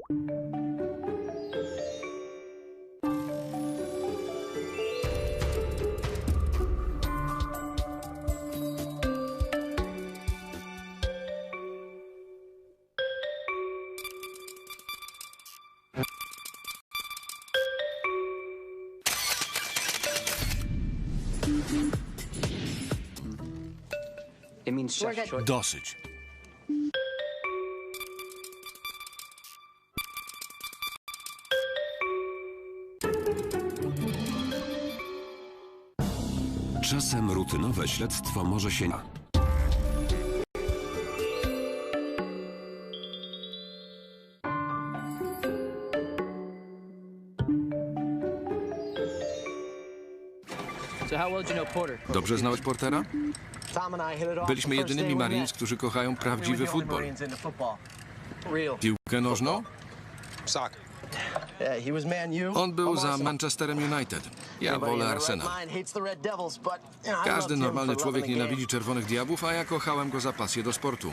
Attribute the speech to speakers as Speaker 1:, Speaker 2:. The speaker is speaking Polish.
Speaker 1: It means
Speaker 2: We're
Speaker 1: shush.
Speaker 2: good.
Speaker 3: Dosyć.
Speaker 4: Czasem rutynowe śledztwo może się...
Speaker 3: Dobrze znałeś Portera?
Speaker 5: Byliśmy jedynymi Marines, którzy kochają prawdziwy futbol.
Speaker 3: Piłkę nożną?
Speaker 5: On był za Manchesterem United. Ja wolę Arsenal.
Speaker 3: Każdy normalny człowiek nienawidzi czerwonych diabłów, a ja kochałem go za pasję do sportu.